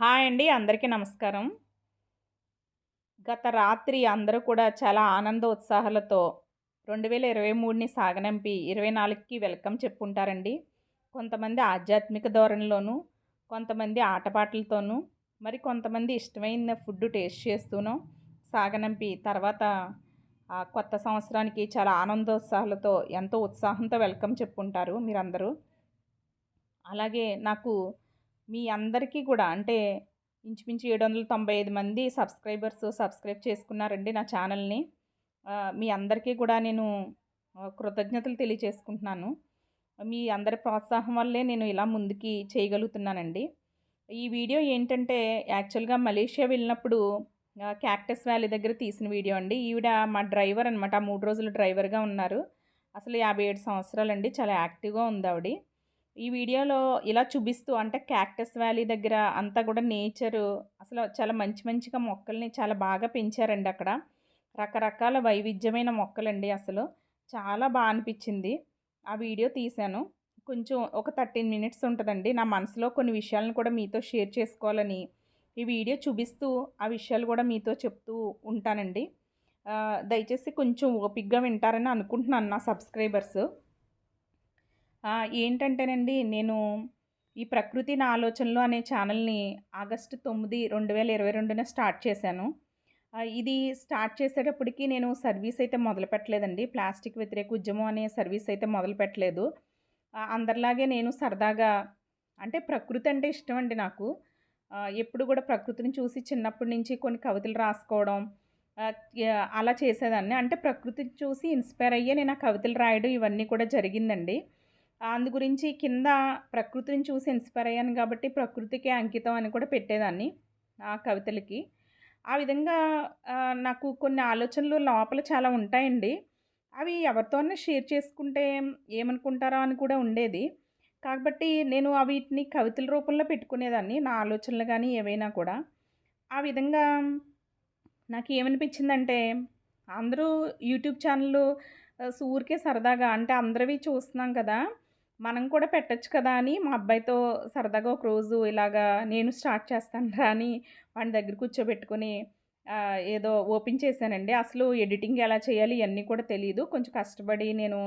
Hi అండి అందరికీ నమస్కారం. గత రాత్రి అందరూ కూడా చాలా ఆనంద ఉత్సాహాలతో రెండు వేల ఇరవై మూడుని సాగనంపి ఇరవై నాలుగుకి వెల్కమ్ చెప్పుకుంటారండి కొంతమంది ఆధ్యాత్మిక ధోరణిలోను కొంతమంది ఆటపాటలతోనూ మరి కొంతమంది ఇష్టమైన ఫుడ్ టేస్ట్ చేస్తూనో సాగనంపి తర్వాత కొత్త సంవత్సరానికి చాలా ఆనందోత్సాహాలతో ఎంతో ఉత్సాహంతో వెల్కమ్ చెప్పుకుంటారు మీరందరూ. అలాగే నాకు మీ అందరికీ కూడా అంటే ఇంచుమించు ఏడు వందల తొంభై ఐదు మంది సబ్స్క్రైబర్స్ సబ్స్క్రైబ్ చేసుకున్నారండి నా ఛానల్ని. మీ అందరికీ కూడా నేను కృతజ్ఞతలు తెలియచేసుకుంటున్నాను. మీ అందరి ప్రోత్సాహం వల్లే నేను ఇలా ముందుకి చేయగలుగుతున్నానండి. ఈ వీడియో ఏంటంటే యాక్చువల్గా మలేషియా వెళ్ళినప్పుడు క్యాక్టస్ వ్యాలీ దగ్గర తీసిన వీడియో అండి. ఈవిడ మా డ్రైవర్ అనమాట ఆ మూడు రోజులు డ్రైవర్గా ఉన్నారు. అసలు యాభై ఏడు సంవత్సరాలండి చాలా యాక్టివ్గా ఉంది ఆవిడ. ఈ వీడియోలో ఇలా చూపిస్తూ అంటే క్యాక్టస్ వ్యాలీ దగ్గర అంతా కూడా నేచరు అసలు చాలా మంచి మంచిగా మొక్కల్ని చాలా బాగా పెంచారండి అక్కడ. రకరకాల వైవిధ్యమైన మొక్కలండి అసలు. చాలా బాగా అనిపించింది. ఆ వీడియో తీశాను. కొంచెం ఒక థర్టీన్ మినిట్స్ ఉంటుందండి. నా మనసులో కొన్ని విషయాలను కూడా మీతో షేర్ చేసుకోవాలని ఈ వీడియో చూపిస్తూ ఆ విషయాలు కూడా మీతో చెప్తూ ఉంటానండి. దయచేసి కొంచెం ఓపిక్గా వింటారని అనుకుంటున్నాను నా సబ్స్క్రైబర్స్. ఏంటంటేనండి నేను ఈ ప్రకృతి నా ఆలోచనలు అనే ఛానల్ని ఆగస్టు తొమ్మిది రెండు వేల ఇరవై రెండున స్టార్ట్ చేశాను. ఇది స్టార్ట్ చేసేటప్పటికి నేను సర్వీస్ అయితే మొదలు పెట్టలేదండి. ప్లాస్టిక్ వ్యతిరేక ఉద్యమం అనే సర్వీస్ అయితే మొదలు పెట్టలేదు. అందరిలాగే నేను సరదాగా అంటే ప్రకృతి అంటే ఇష్టం అండి నాకు. ఎప్పుడు కూడా ప్రకృతిని చూసి చిన్నప్పటి నుంచి కొన్ని కవితలు రాసుకోవడం అలా చేసేదాన్ని. అంటే ప్రకృతిని చూసి ఇన్స్పైర్ అయ్యే నేను ఆ కవితలు రాయడం ఇవన్నీ కూడా జరిగిందండి. అందు గురించి కింద ప్రకృతిని చూసి ఇన్స్పైర్ అయ్యాను కాబట్టి ప్రకృతికి అంకితం అని కూడా పెట్టేదాన్ని ఆ కవితలకి. ఆ విధంగా నాకు కొన్ని ఆలోచనలు లోపల చాలా ఉంటాయండి. అవి ఎవరితోనే షేర్ చేసుకుంటే ఏమనుకుంటారో అని కూడా ఉండేది. కాబట్టి నేను వీటిని కవితల రూపంలో పెట్టుకునేదాన్ని నా ఆలోచనలు కానీ ఏవైనా కూడా. ఆ విధంగా నాకు ఏమనిపించిందంటే అందరూ యూట్యూబ్ ఛానళ్ళు ఊరికే సరదాగా అంటే అందరివి చూస్తున్నాం కదా మనం కూడా పెట్టచ్చు కదా అని మా అబ్బాయితో సరదాగా ఒక రోజు ఇలాగా నేను స్టార్ట్ చేస్తాను రా అని వాడి దగ్గర కూర్చోబెట్టుకుని ఏదో ఓపెన్ చేశానండి. అసలు ఎడిటింగ్ ఎలా చేయాలి ఇవన్నీ కూడా తెలియదు కొంచెం కష్టపడి నేను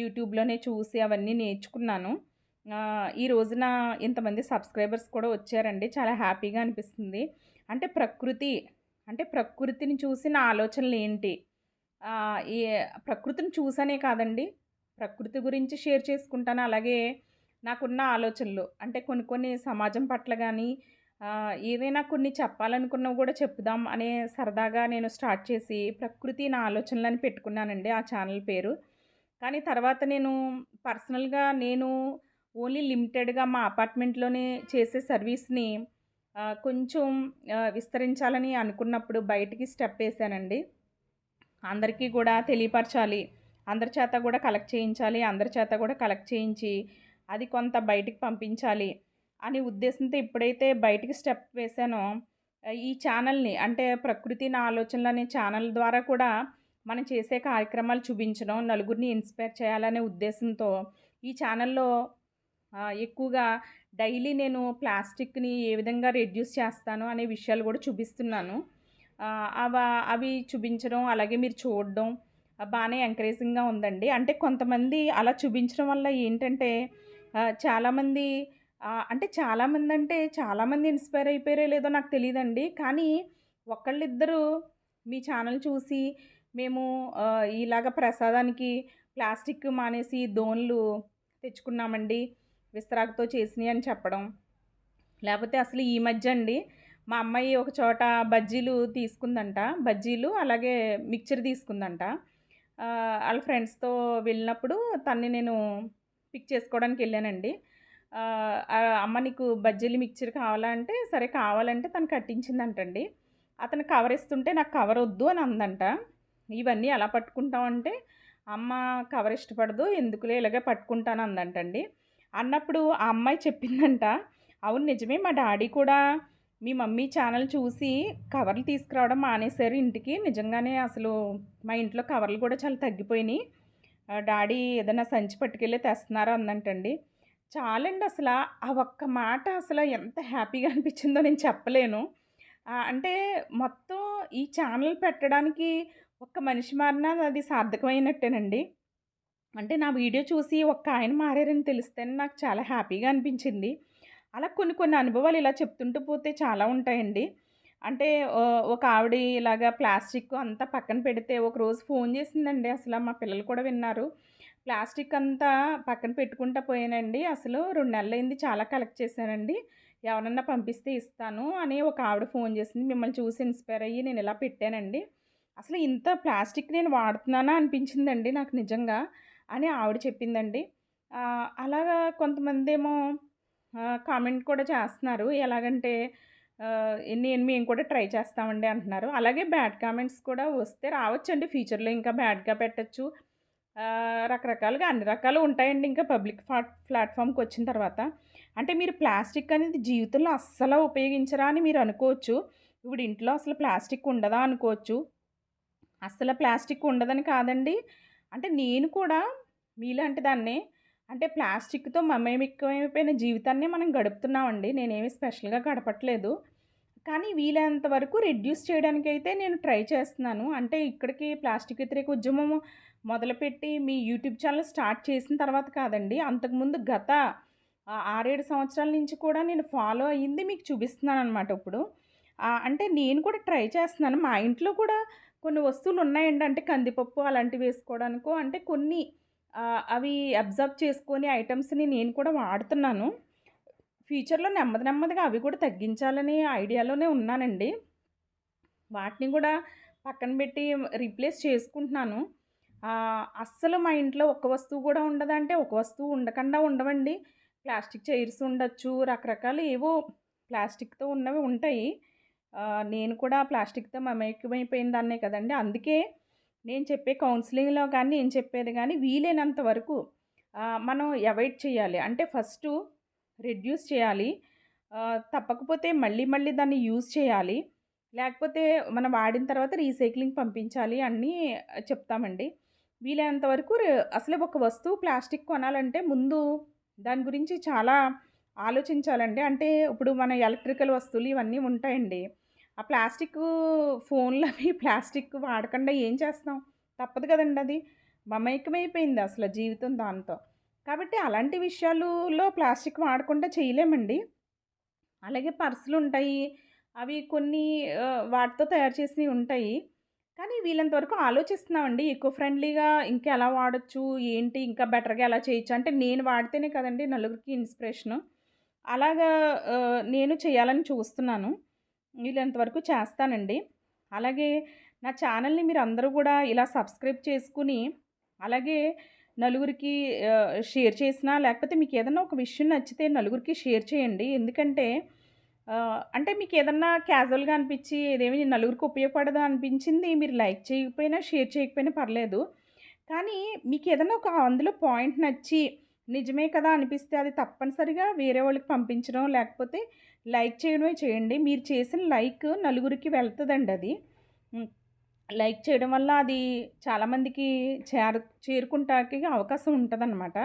యూట్యూబ్లోనే చూసి అవన్నీ నేర్చుకున్నాను. ఈ రోజున ఇంతమంది సబ్స్క్రైబర్స్ కూడా వచ్చారండి. చాలా హ్యాపీగా అనిపిస్తుంది. అంటే ప్రకృతి అంటే ప్రకృతిని చూసి నా ఆలోచనలు ఏంటి ఈ ప్రకృతిని చూసనే కాదండి. ప్రకృతి గురించి షేర్ చేసుకుంటాను. అలాగే నాకున్న ఆలోచనలు అంటే కొన్ని కొన్ని సమాజం పట్ల కానీ ఏవైనా కొన్ని చెప్పాలనుకున్నా కూడా చెప్పుదాం అనే సరదాగా నేను స్టార్ట్ చేసి ప్రకృతి నా ఆలోచనలని పెట్టుకున్నానండి ఆ ఛానల్ పేరు. కానీ తర్వాత నేను పర్సనల్గా నేను ఓన్లీ లిమిటెడ్గా మా అపార్ట్మెంట్లోనే చేసే సర్వీస్ని కొంచెం విస్తరించాలని అనుకున్నప్పుడు బయటికి స్టెప్ వేసానండి. అందరికీ కూడా తెలియపరచాలి. అందరి చేత కూడా కలెక్ట్ చేయించాలి అందరి చేత కూడా కలెక్ట్ చేయించి అది కొంత బయటికి పంపించాలి అనే ఉద్దేశంతో ఎప్పుడైతే బయటికి స్టెప్ వేసానో ఈ ఛానల్ని అంటే ప్రకృతి నా ఆలోచనలు అనే ఛానల్ ద్వారా కూడా మనం చేసే కార్యక్రమాలు చూపించడం నలుగురిని ఇన్స్పైర్ చేయాలనే ఉద్దేశంతో ఈ ఛానల్లో ఎక్కువగా డైలీ నేను ప్లాస్టిక్ని ఏ విధంగా రెడ్యూస్ చేస్తాను అనే విషయాలు కూడా చూపిస్తున్నాను. అవ అవి చూపించడం అలాగే మీరు చూడడం బాగానే ఎంకరేజింగ్గా ఉందండి. అంటే కొంతమంది అలా చూపించడం వల్ల ఏంటంటే చాలామంది అంటే చాలామంది అంటే చాలామంది ఇన్స్పైర్ అయిపోయారో లేదో నాకు తెలియదండి కానీ ఒకళ్ళిద్దరు మీ ఛానల్ చూసి మేము ఇలాగ ప్రసాదానికి ప్లాస్టిక్ మానేసి దోన్లు తెచ్చుకున్నామండి విస్తరాకుతో చేసినాయి అని చెప్పడం. లేకపోతే అసలు ఈ మధ్య అండి మా అమ్మాయి ఒక చోట బజ్జీలు తీసుకుందంట. బజ్జీలు అలాగే మిక్చర్ తీసుకుందంట. వాళ్ళ ఫ్రెండ్స్తో వెళ్ళినప్పుడు తన్ని నేను పిక్ చేసుకోవడానికి వెళ్ళానండి. అమ్మ నీకు బజ్జీలు మిక్చర్ కావాలా అంటే సరే కావాలంటే తను కట్టించిందంటండి. అతను కవర్ ఇస్తుంటే నాకు కవర్ వద్దు అని అందంట. ఇవన్నీ ఎలా పట్టుకుంటామంటే అమ్మ కవర్ ఇష్టపడదు ఎందుకులే ఇలాగే పట్టుకుంటాను అందంటండి. అన్నప్పుడు ఆ అమ్మాయి చెప్పిందంట అవును నిజమే మా డాడీ కూడా మీ మమ్మీ ఛానల్ చూసి కవర్లు తీసుకురావడం మానేశారు ఇంటికి నిజంగానే అసలు మా ఇంట్లో కవర్లు కూడా చాలా తగ్గిపోయినాయి ఆ, డాడీ ఏదైనా సంచి పట్టుకెళ్ళి తెస్తున్నారు అందంటండి చాలండి అసలు ఆ ఒక్క మాట అసలు ఎంత హ్యాపీగా అనిపించిందో నేను చెప్పలేను. అంటే మొత్తం ఈ ఛానల్ పెట్టడానికి ఒక్క మనిషి మారినా అది సార్థకమైనట్టేనండి. అంటే నా వీడియో చూసి ఒక్క ఆయన మారారని తెలిస్తేనే నాకు చాలా హ్యాపీగా అనిపించింది. అలా కొన్ని కొన్ని అనుభవాలు ఇలా చెప్తుంటూ పోతే చాలా ఉంటాయండి. అంటే ఒక ఆవిడ ఇలాగా ప్లాస్టిక్ అంతా పక్కన పెడితే ఒకరోజు ఫోన్ చేసిందండి అసలు మా పిల్లలు కూడా విన్నారు. ప్లాస్టిక్ అంతా పక్కన పెట్టుకుంటా పోయానండి. అసలు రెండు నెలలైంది చాలా కలెక్ట్ చేశానండి. ఎవరన్నా పంపిస్తే ఇస్తాను అని ఒక ఆవిడ ఫోన్ చేసింది. మిమ్మల్ని చూసి ఇన్‌స్పైర్ అయ్యి నేను ఇలా పెట్టానండి. అసలు ఇంత ప్లాస్టిక్ నేను వాడుతున్నానా అనిపించిందండి నాకు నిజంగా అని ఆవిడ చెప్పిందండి. అలాగా కొంతమందేమో ఏమో కామెంట్ కూడా చేస్తున్నారు. ఎలాగంటే నేను మేము కూడా ట్రై చేస్తామండి అంటున్నారు. అలాగే బ్యాడ్ కామెంట్స్ కూడా వస్తే రావచ్చండి ఫ్యూచర్‌లో ఇంకా బ్యాడ్‌గా పెట్టచ్చు రకరకాలుగా అన్ని రకాలు ఉంటాయండి ఇంకా పబ్లిక్ ప్లాట్ఫామ్కి వచ్చిన తర్వాత. అంటే మీరు ప్లాస్టిక్ అనేది జీవితంలో అస్సలు ఉపయోగించరా అని మీరు అనుకోవచ్చు. ఇప్పుడు ఇంట్లో అసలు ప్లాస్టిక్ ఉండదా అనుకోవచ్చు. అస్సలు ప్లాస్టిక్ ఉండదని కాదండి. అంటే నేను కూడా మీలాంటి దాన్నే. అంటే ప్లాస్టిక్‌తో మమేకమైపోయిన జీవితాన్నే మనం గడుపుతున్నామండి. నేనేమి స్పెషల్‌గా గడపట్లేదు. కానీ వీలైనంత వరకు రెడ్యూస్ అయితే నేను ట్రై చేస్తున్నాను. అంటే ఇక్కడికి ప్లాస్టిక్ వ్యతిరేక ఉద్యమం మొదలుపెట్టి మీ యూట్యూబ్ ఛానల్ స్టార్ట్ చేసిన తర్వాత కాదండి. అంతకుముందు గత ఆరేడు సంవత్సరాల నుంచి కూడా నేను ఫాలో అయ్యింది మీకు చూపిస్తున్నాను అనమాట ఇప్పుడు. అంటే నేను కూడా ట్రై చేస్తున్నాను. మా ఇంట్లో కూడా కొన్ని వస్తువులు ఉన్నాయండి. అంటే కందిపప్పు అలాంటివి వేసుకోవడానికో అంటే కొన్ని అవి అబ్జర్వ్ చేసుకొని ఐటమ్స్ని నేను కూడా వాడుతున్నాను. ఫ్యూచర్‌లో నెమ్మది నెమ్మదిగా అవి కూడా తగ్గించాలనే ఐడియాలోనే ఉన్నానండి. వాటిని కూడా పక్కన పెట్టి రీప్లేస్ చేసుకుంటున్నాను. అస్సలు మా ఇంట్లో ఒక వస్తువు కూడా ఉండదంటే ఒక వస్తువు ఉండకుండా ఉండవండి. ప్లాస్టిక్ చైర్స్ ఉండొచ్చు. రకరకాలు ఏవో ప్లాస్టిక్‌తో ఉన్నవి ఉంటాయి. నేను కూడా ప్లాస్టిక్‌తో మమేకమైపోయిన దాన్నే కదండి అందుకే నేను చెప్పే కౌన్సిలింగ్లో కానీ నేను చెప్పేది కానీ వీలైనంత వరకు మనం అవాయిడ్ చేయాలి. అంటే ఫస్ట్ రెడ్యూస్ చేయాలి. తప్పకపోతే మళ్ళీ మళ్ళీ దాన్ని యూజ్ చేయాలి. లేకపోతే మనం వాడిన తర్వాత రీసైక్లింగ్ పంపించాలి అన్నీ చెప్తామండి. వీలైనంత వరకు అసలు ఒక వస్తువు ప్లాస్టిక్ కొనాలంటే ముందు దాని గురించి చాలా ఆలోచించాలండి. అంటే ఇప్పుడు మన ఎలక్ట్రికల్ వస్తువులు ఇవన్నీ ఉంటాయండి. ఆ ప్లాస్టిక్ ఫోన్లు అవి ప్లాస్టిక్ వాడకుండా ఏం చేస్తాం? తప్పదు కదండి అది. మమైకమైపోయింది అసలు జీవితం దాంతో. కాబట్టి అలాంటి విషయాలలో ప్లాస్టిక్ వాడకుండా చేయలేమండి. అలాగే పర్సులు ఉంటాయి అవి కొన్ని వాటితో తయారు చేసినవి ఉంటాయి. కానీ వీళ్ళంత వరకు ఆలోచిస్తున్నామండి. ఎకో ఫ్రెండ్లీగా ఇంకా ఎలా వాడచ్చు ఏంటి? ఇంకా బెటర్‌గా ఎలా చేయొచ్చు? అంటే నేను వాడితేనే కదండి నలుగురికి ఇన్‌స్పిరేషను. అలాగా నేను చేయాలని చూస్తున్నాను. వీళ్ళంతవరకు వరకు చేస్తానండి. అలాగే నా ఛానల్‌ని అందరూ కూడా ఇలా సబ్స్క్రైబ్ చేసుకుని అలాగే నలుగురికి షేర్ చేసినా లేకపోతే మీకు ఏదన్నా ఒక విషయం నచ్చితే నలుగురికి షేర్ చేయండి. ఎందుకంటే అంటే మీకు ఏదన్నా క్యాజువల్‌గా అనిపించి ఏదేమి నలుగురికి ఉపయోగపడదు అనిపించింది మీరు లైక్ చేయకపోయినా, షేర్ చేయకపోయినా పర్లేదు. కానీ మీకు ఏదైనా ఒక అందులో పాయింట్ నచ్చి నిజమే కదా అనిపిస్తే అది తప్పనిసరిగా వేరే వాళ్ళకి పంపించడం లేకపోతే లైక్ చేయడమే చేయండి. మీరు చేసిన లైక్ నలుగురికి వెళ్తుందండి అది. లైక్ చేయడం వల్ల అది చాలామందికి చేరు చేరుకుంటానికి అవకాశం ఉంటుందన్నమాట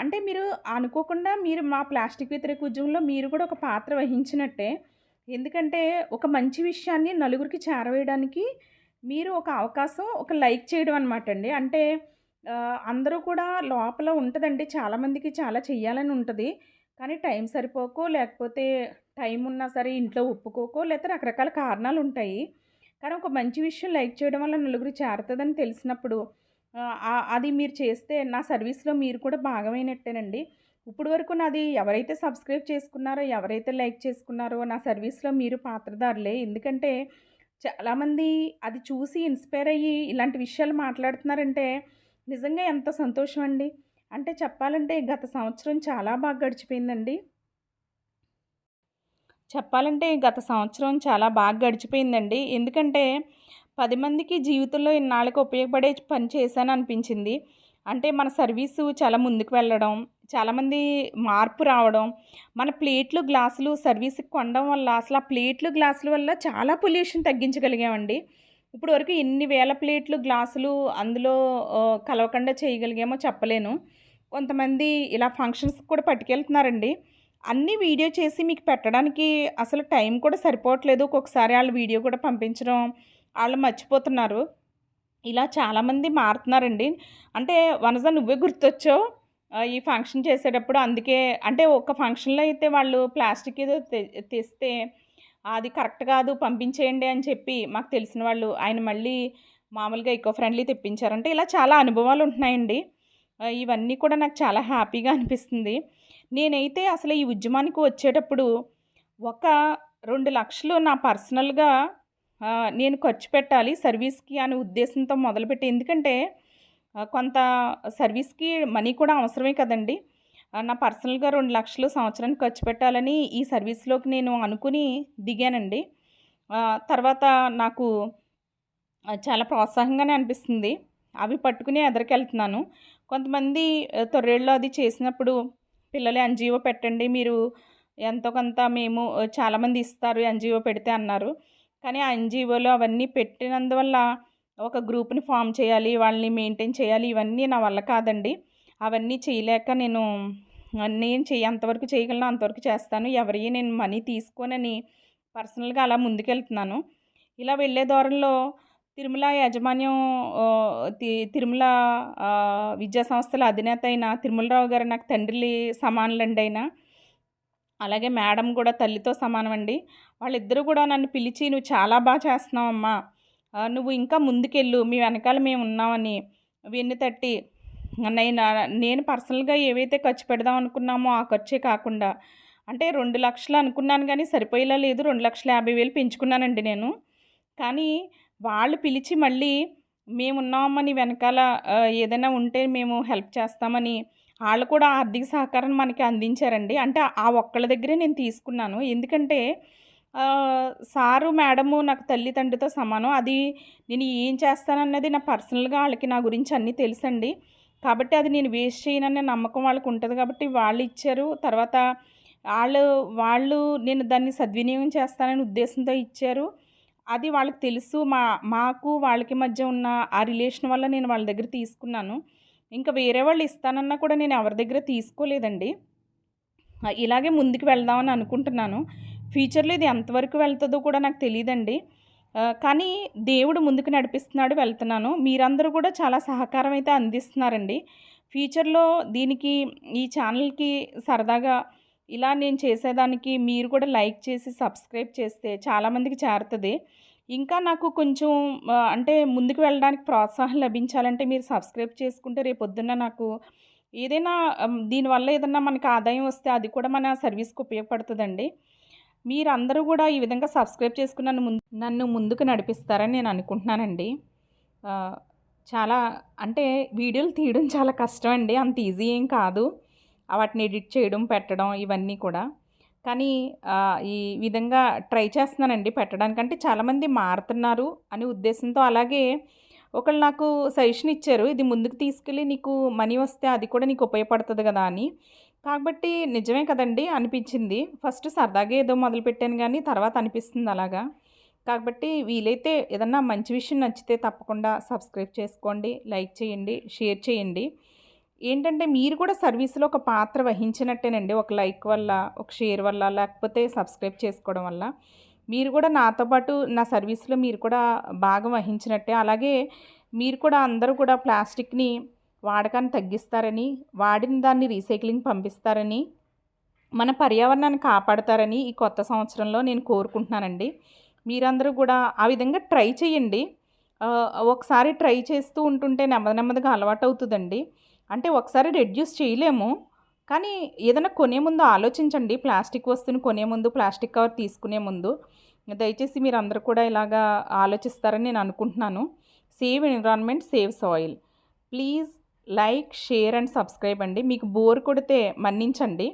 అంటే మీరు అనుకోకుండా మీరు మా ప్లాస్టిక్ వ్యతిరేక ఉద్యమంలో మీరు కూడా ఒక పాత్ర వహించినట్టే. ఎందుకంటే ఒక మంచి విషయాన్ని నలుగురికి చేరవేయడానికి మీరు ఒక అవకాశం ఒక లైక్ చేయడం అనమాట అండి. అంటే అందరూ కూడా లోపల ఉంటుందండి చాలామందికి చాలా చెయ్యాలని ఉంటుంది కానీ టైం సరిపోకో లేకపోతే టైం ఉన్నా సరే ఇంట్లో ఒప్పుకోకో లేకపోతే రకరకాల కారణాలు ఉంటాయి కానీ ఒక మంచి విషయం లైక్ చేయడం వల్ల నలుగురు చేరుతుందని తెలిసినప్పుడు అది మీరు చేస్తే నా సర్వీస్‌లో మీరు కూడా భాగమైనట్టేనండి. ఇప్పటి వరకు నాది ఎవరైతే సబ్స్క్రైబ్ చేసుకున్నారో, ఎవరైతే లైక్ చేసుకున్నారో నా సర్వీస్‌లో మీరు పాత్రధారులే. ఎందుకంటే చాలామంది అది చూసి ఇన్‌స్పైర్ అయ్యి ఇలాంటి విషయాలు మాట్లాడుతున్నారంటే నిజంగా ఎంత సంతోషం అండి. అంటే చెప్పాలంటే గత సంవత్సరం చాలా బాగా గడిచిపోయిందండి. చెప్పాలంటే గత సంవత్సరం చాలా బాగా గడిచిపోయిందండి. ఎందుకంటే పది మందికి జీవితంలో ఇన్నాళ్ళకి ఉపయోగపడే పని చేశాననిపించింది. అంటే మన సర్వీసు చాలా ముందుకు వెళ్ళడం, చాలామంది మార్పు రావడం, మన ప్లేట్లు, గ్లాసులు సర్వీస్‌కి కొనడం వల్ల అసలు ఆ ప్లేట్లు, గ్లాసుల వల్ల చాలా పొల్యూషన్ తగ్గించగలిగామండి. ఇప్పుడు వరకు ఎన్ని వేల ప్లేట్లు, గ్లాసులు అందులో కలవకుండా చేయగలిగామో చెప్పలేను. కొంతమంది ఇలా ఫంక్షన్స్కి కూడా పట్టుకెళ్తున్నారండి. అన్నీ వీడియో చేసి మీకు పెట్టడానికి అసలు టైం కూడా సరిపోవట్లేదు. ఒక్కొక్కసారి వాళ్ళు వీడియో కూడా పంపించడం వాళ్ళు మర్చిపోతున్నారు. ఇలా చాలామంది మారుతున్నారండి. అంటే వనజ నువ్వే గుర్తొచ్చావు. ఈ ఫంక్షన్ చేసేటప్పుడు అందుకే అంటే ఒక ఫంక్షన్లో అయితే వాళ్ళు ప్లాస్టిక్ ఏదో తె- తెస్తే అది కరెక్ట్ కాదు పంపించేయండి అని చెప్పి మాకు తెలిసిన వాళ్ళు ఆయన మళ్ళీ మామూలుగా ఎకో ఫ్రెండ్లీ తెప్పించారంటే ఇలా చాలా అనుభవాలు ఉంటున్నాయండి. ఇవన్నీ కూడా నాకు చాలా హ్యాపీగా అనిపిస్తుంది. నేనైతే అసలు ఈ ఉద్యమానికి వచ్చేటప్పుడు ఒక రెండు లక్షలు నా పర్సనల్గా నేను ఖర్చు పెట్టాలి సర్వీస్కి అనే ఉద్దేశంతో మొదలుపెట్టి ఎందుకంటే కొంత సర్వీస్కి మనీ కూడా అవసరమే కదండి. నా పర్సనల్గా రెండు లక్షలు సంవత్సరానికి ఖర్చు పెట్టాలని ఈ సర్వీస్లోకి నేను అనుకుని దిగానండి. తర్వాత నాకు చాలా ప్రోత్సాహంగానే అనిపిస్తుంది. అవి పట్టుకుని ఎదరికెళ్తున్నాను. కొంతమంది తొర్రేళ్ళు అది చేసినప్పుడు పిల్లలు ఎన్జిఓ పెట్టండి మీరు ఎంతో కొంత మేము చాలామంది ఇస్తారు ఎన్జిఓ పెడితే అన్నారు. కానీ ఆ ఎన్జిఓలో అవన్నీ పెట్టినందువల్ల ఒక గ్రూప్ని ఫామ్ చేయాలి వాళ్ళని మెయింటైన్ చేయాలి ఇవన్నీ నా వల్ల కాదండి. అవన్నీ చేయలేక నేను నేను చెయ్యి అంతవరకు చేయగలను అంతవరకు చేస్తాను. ఎవరి నేను మనీ తీసుకోనని పర్సనల్గా అలా ముందుకెళ్తున్నాను. ఇలా వెళ్ళే దూరంలో తిరుమల యాజమాన్యం తి- తిరుమల విద్యా సంస్థల అధినేత అయిన తిరుమలరావు గారు నాకు తండ్రి సమానులండి అయినా అలాగే మేడం కూడా తల్లితో సమానం అండి వాళ్ళిద్దరూ కూడా నన్ను పిలిచి నువ్వు చాలా బాగా చేస్తున్నావమ్మా. నువ్వు ఇంకా ముందుకెళ్ళు. మీ వెనకాల మేము ఉన్నామని. వెన్ను తట్టి నేను నేను పర్సనల్గా ఏవైతే ఖర్చు పెడదాం అనుకున్నామో ఆ ఖర్చే కాకుండా. అంటే రెండు లక్షలు అనుకున్నాను కానీ సరిపోయేలా లేదు. రెండు లక్షల యాభై వేలు పెంచుకున్నానండి నేను. కానీ వాళ్ళు పిలిచి మళ్ళీ మేమున్నామని వెనకాల ఏదైనా ఉంటే మేము హెల్ప్ చేస్తామని వాళ్ళు కూడా ఆర్థిక సహకారం మనకి అందించారండి. అంటే ఆ ఒక్కళ్ళ దగ్గరే నేను తీసుకున్నాను. ఎందుకంటే సారు మేడము నాకు తల్లి తండ్రితో సమానం. అది నేను ఏం చేస్తానన్నది నా పర్సనల్గా వాళ్ళకి నా గురించి అన్నీ తెలుసండి. కాబట్టి అది నేను వేస్ట్ చేయననే నమ్మకం వాళ్ళకి ఉంటుంది కాబట్టి వాళ్ళు ఇచ్చారు. తర్వాత వాళ్ళు వాళ్ళు నేను దాన్ని సద్వినియోగం చేస్తానని ఉద్దేశంతో ఇచ్చారు. అది వాళ్ళకి తెలుసు. మా మాకు వాళ్ళకి మధ్య ఉన్న ఆ రిలేషన్ వల్ల నేను వాళ్ళ దగ్గర తీసుకున్నాను. ఇంకా వేరే వాళ్ళు ఇస్తానన్నా కూడా నేను ఎవరి దగ్గర తీసుకోలేదండి. ఇలాగే ముందుకు వెళ్దామని అనుకుంటున్నాను. ఫ్యూచర్లో ఇది ఎంతవరకు వెళ్తుందో కూడా నాకు తెలియదండి కానీ దేవుడు ముందుకు నడిపిస్తున్నాడు వెళ్తున్నాను. మీరందరూ కూడా చాలా సహకారం అయితే అందిస్తున్నారండి. ఫ్యూచర్లో దీనికి ఈ ఛానల్కి సరదాగా ఇలా నేను చేసేదానికి మీరు కూడా లైక్ చేసి సబ్స్క్రైబ్ చేస్తే చాలామందికి చేరుతుంది. ఇంకా నాకు కొంచెం అంటే ముందుకు వెళ్ళడానికి ప్రోత్సాహం లభించాలంటే మీరు సబ్స్క్రైబ్ చేసుకుంటే రేపు పొద్దున్న నాకు ఏదైనా దీనివల్ల ఏదన్నా మనకి ఆదాయం వస్తే అది కూడా మన సర్వీస్కి ఉపయోగపడుతుందండి. మీరందరూ కూడా ఈ విధంగా సబ్స్క్రైబ్ చేసుకుని నన్ను ముందు నన్ను ముందుకు నడిపిస్తారని నేను అనుకుంటున్నానండి. చాలా అంటే వీడియోలు తీయడం చాలా కష్టం అండి అంత ఈజీ ఏం కాదు. వాటిని ఎడిట్ చేయడం పెట్టడం ఇవన్నీ కూడా. కానీ ఈ విధంగా ట్రై చేస్తున్నానండి పెట్టడానికంటే చాలామంది మారుతున్నారు అనే ఉద్దేశంతో అలాగే ఒకళ్ళు నాకు సజెషన్ ఇచ్చారు ఇది ముందుకు తీసుకెళ్ళి నీకు మనీ వస్తే అది కూడా నీకు ఉపయోగపడుతుంది కదా అని. కాబట్టి నిజమే కదండి అనిపించింది. ఫస్ట్ సరదాగా ఏదో మొదలుపెట్టాను కానీ తర్వాత అనిపిస్తుంది అలాగా. కాబట్టి వీలైతే ఏదన్నా మంచి విషయం నచ్చితే తప్పకుండా సబ్స్క్రైబ్ చేసుకోండి లైక్ చేయండి షేర్ చేయండి. ఏంటంటే మీరు కూడా సర్వీస్లో ఒక పాత్ర వహించినట్టేనండి. ఒక లైక్ వల్ల ఒక షేర్ వల్ల లేకపోతే సబ్స్క్రైబ్ చేసుకోవడం వల్ల. మీరు కూడా నాతో పాటు నా సర్వీస్లో మీరు కూడా భాగం వహించినట్టే. అలాగే మీరు కూడా అందరూ కూడా ప్లాస్టిక్ని వాడకాన్ని తగ్గిస్తారని వాడిన దాన్ని రీసైక్లింగ్ పంపిస్తారని మన పర్యావరణాన్ని కాపాడతారని ఈ కొత్త సంవత్సరంలో నేను కోరుకుంటున్నానండి. మీరందరూ కూడా ఆ విధంగా ట్రై చేయండి. ఒకసారి ట్రై చేస్తూ ఉంటుంటే నెమ్మది నెమ్మదిగా అలవాటు అవుతుందండి అంటే ఒకసారి రెడ్యూస్ చేయలేము. కానీ ఏదైనా కొనే ముందు ఆలోచించండి. ప్లాస్టిక్ వస్తువుని కొనే ముందు ప్లాస్టిక్ కవర్ తీసుకునే ముందు. దయచేసి మీరు అందరూ కూడా ఇలాగా ఆలోచిస్తారని నేను అనుకుంటున్నాను. Save environment save soil please like share and subscribe అండి. మీకు బోర్ కొడితే మన్నించండి.